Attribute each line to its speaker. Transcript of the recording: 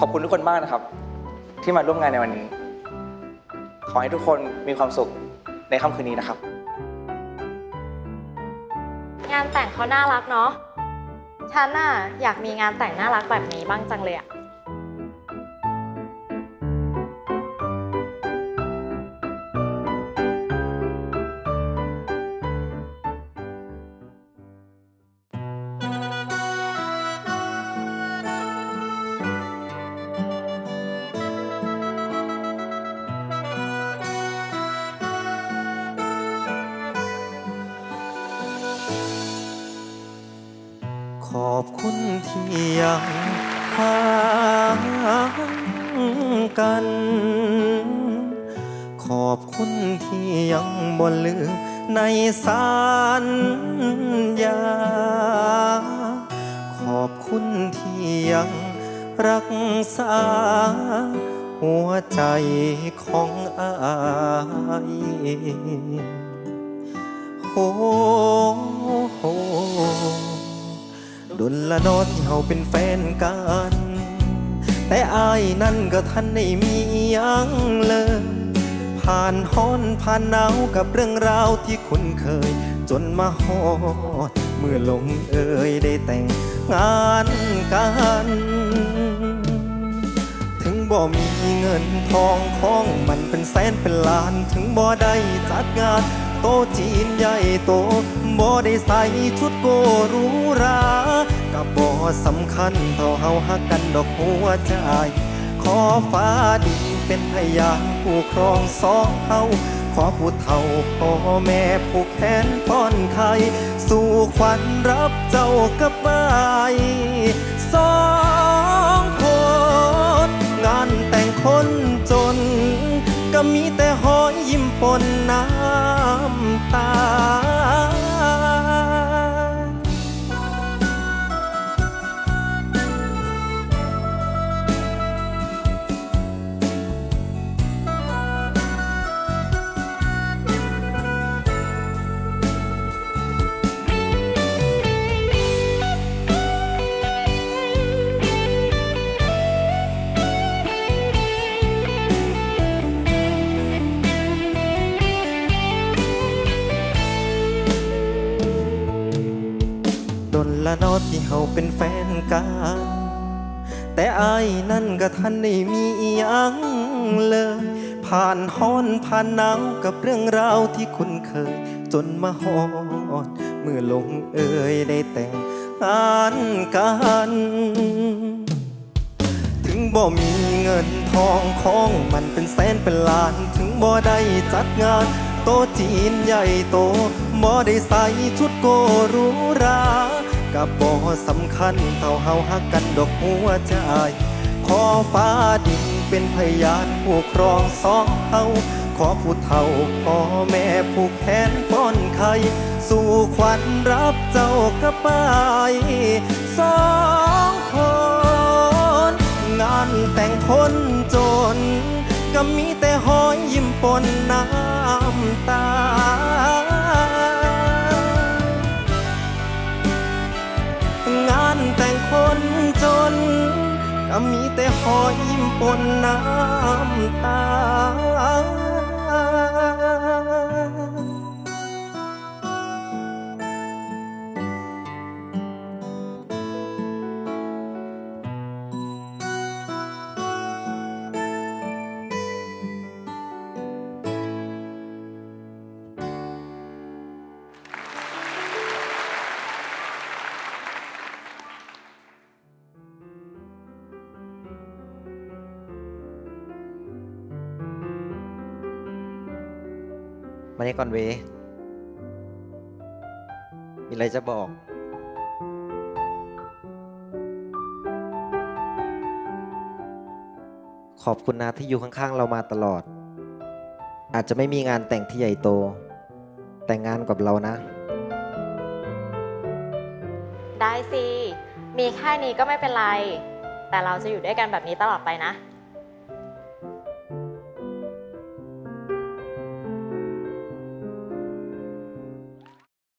Speaker 1: ขอบคุณทุกคนมากนะครับ ที่มาร่วมงานในวันนี้ ขอให้ทุกคนมีความสุขในค่ำคืนนี้นะครับ
Speaker 2: งานแต่งเขาน่ารักเนาะฉันน่ะอยากมีงานแต่งน่ารักแบบนี้บ้างจังเลยอะ
Speaker 3: ขอบคุณที่ยังห่างกัน ขอบคุณที่ยังบ่ลืมในสัญญา ขอบคุณที่ยังรักษา หัวใจของอายโอ้ นละนอที่เฮาเป็นแฟนกัน แต่อายนั่นก็ทันได้มีอิหยังเลย ผ่านฮ้อนผ่านหนาวกับเรื่องราวที่คุ้นเคย จนมาฮอด เมื่อลงเอ่ยได้แต่งงานกัน ถึงบ่มีเงินทองของมันเป็นแสนเป็นล้าน ถึงบ่ได้จัดงานโตจีนใหญ่โตบ่ได้ใส่ชุดโกหรูหรา กับบ่สำคัญเท่าเฮาฮักกันดอกหัวใจ ขอฟ้าดินเป็นพยานผู้ครองสองเฮาขอผู้เฒ่าพ่อแม่ผู้แขนป้อนไข่สู่ขวัญรับเจ้ากับไป ละนอที่เฮาเป็นแฟนกัน แต่อายนั่นก็ทันได้มีอิหยังเลย ผ่านฮ้อนผ่านหนาวกับเรื่องราวที่คุ้นเคย จนมาฮอดเมื่อลงเอยได้แต่งงานกันถึงบ่มีเงินทองของมันเป็นแสนเป็นล้าน ถึงบ่ได้จัดงาน โตะจีนใหญ่โตบ่ได้ใส่ชุดโกรูรา กับบ่สำคัญเท่าเฮาฮักกันดอกหัวใจขอฟ้าดินเป็นพยานผู้ครองสองเฮาขอผู้เฒ่าพ่อแม่ผู้แขนป้อนไข่สู่ขวัญรับเจ้ากับไปสอง มีแต่หอยยิ้มปนน้ำตา
Speaker 4: มานี่ก่อนเว มีอะไรจะบอก ขอบคุณนะที่อยู่ข้างๆ เรามาตลอด อาจจะไม่มีงานแต่งที่ใหญ่โต แต่งงานกับเรานะ
Speaker 2: ได้สิ มีแค่นี้ก็ไม่เป็นไร แต่เราจะอยู่ด้วยกันแบบนี้ตลอดไปนะ